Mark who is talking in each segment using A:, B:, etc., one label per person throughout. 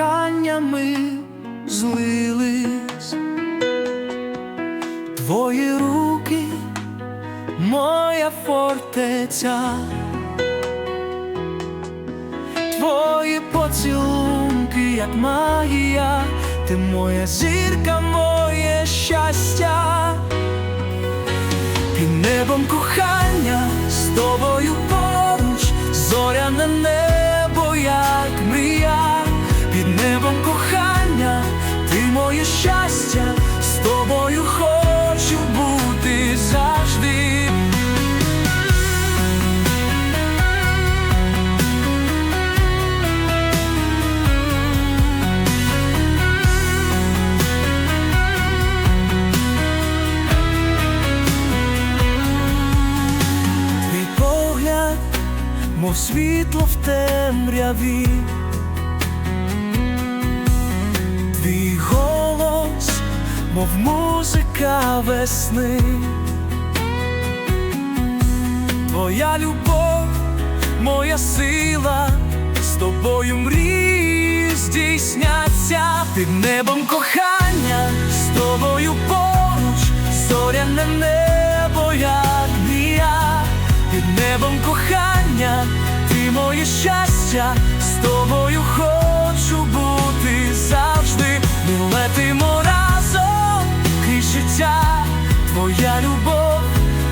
A: диханнями злились, твої руки, моя фортеця, твої поцілунки, як магія, ти моя зірка, моє щастя, під небом кохання з тобою поруч, зоря на небо. Мов світло в темряві, твій голос, мов музика весни, твоя любов, моя сила, з тобою мрії здійсняться. Під небом кохання, з тобою поруч, зоряне небо, як мрія, під небом кохання, ти моє щастя, з тобою хочу бути завжди. Ми летимо разом крізь життя, твоя любов,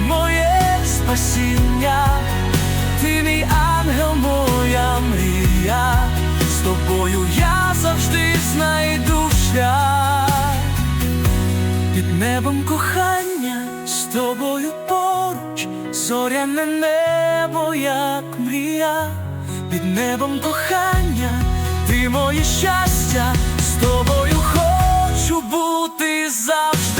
A: моє спасіння, ти мій ангел, моя мрія, з тобою я завжди знайду шлях. Під небом кохання, з тобою поруч, зоряне небо, як мрія, під небом кохання, ти моє щастя, з тобою хочу бути завжди.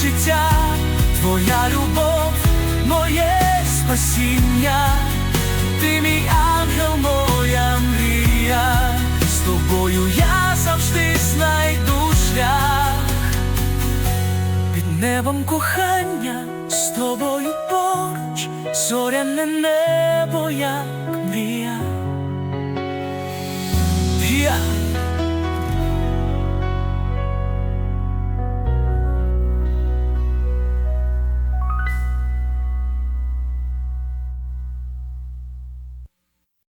A: Життя, твоя любов, моє спасіння, ти мій ангел, моя мрія, з тобою я завжди знайду шлях, під небом кохання, з тобою поруч, зоряне небо, як мрія.